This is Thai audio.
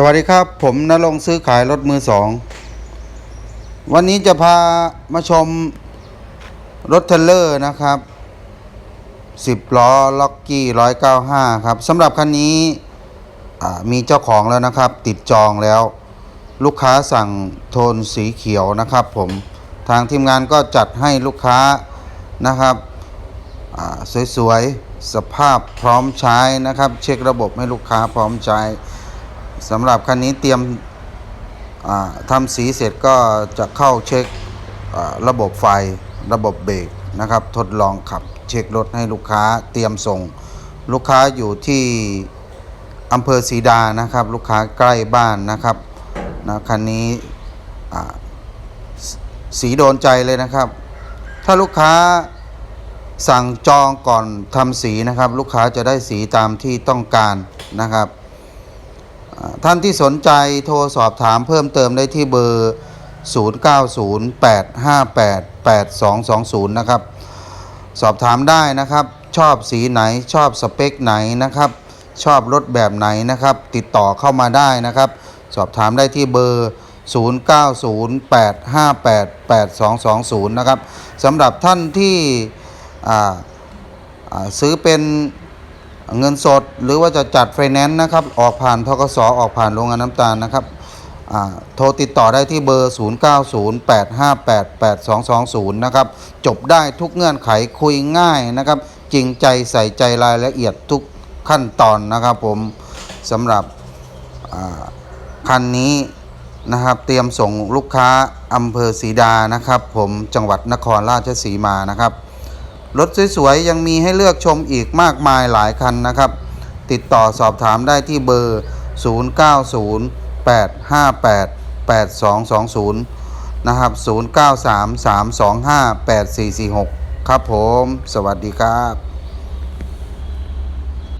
สวัสดีครับ ผมนรงซื้อขายรถมือสอง วันนี้จะพามาชมรถเทรลเลอร์นะครับ10ล้อล็อกกี้195 ครับสำหรับคันนี้มีเจ้าของแล้วนะครับ ติดจองแล้ว ลูกค้าสั่งโทนสีเขียวนะครับ ผมทางทีมงานก็จัดให้ลูกค้านะครับสวยๆสภาพพร้อมใช้นะครับ เช็คระบบให้ลูกค้าพร้อมใช้ สำหรับคันนี้เตรียมทำสีเสร็จก็จะเข้าเช็คระบบไฟระบบเบรกนะครับ ทดลองขับเช็ครถให้ลูกค้าเตรียมส่ง ลูกค้าอยู่ที่อำเภอศรีดานะครับ ลูกค้าใกล้บ้านนะครับนะคันนี้สีโดนใจเลยนะครับ ถ้าลูกค้าสั่งจองก่อนทำสีนะครับ ลูกค้าจะได้สีตามที่ต้องการนะครับ ท่านที่สนใจโทรสอบถามเพิ่มเติมได้ที่เบอร์ 0908588220 นะครับ สอบถามได้นะครับ ชอบสีไหนชอบสเปคไหนนะครับ ชอบรถแบบไหนนะครับ ติดต่อเข้ามาได้นะครับ สอบถามได้ที่เบอร์ 0908588220 นะครับสำหรับท่านที่ซื้อเป็น เงินสดหรือว่าจะจัดไฟแนนซ์นะครับ ออกผ่านทกสอออกผ่านโรงงานน้ำตาลนะครับโทรติดต่อได้ที่เบอร์ 0908588220 นะครับ จบได้ทุกเงื่อนไขคุยง่ายนะครับ จริงใจใส่ใจรายละเอียดทุกขั้นตอนนะครับผมสำหรับคันนี้นะครับ เตรียมส่งลูกค้าอำเภอศรีดานะครับ ผมจังหวัดนครราชสีมานะครับ รถสวยๆ ยังมีให้เลือกชมอีกมากมายหลายคันนะครับ ติดต่อสอบถามได้ที่เบอร์ 0908588220 นะครับ 0933258446 ครับผม สวัสดีครับ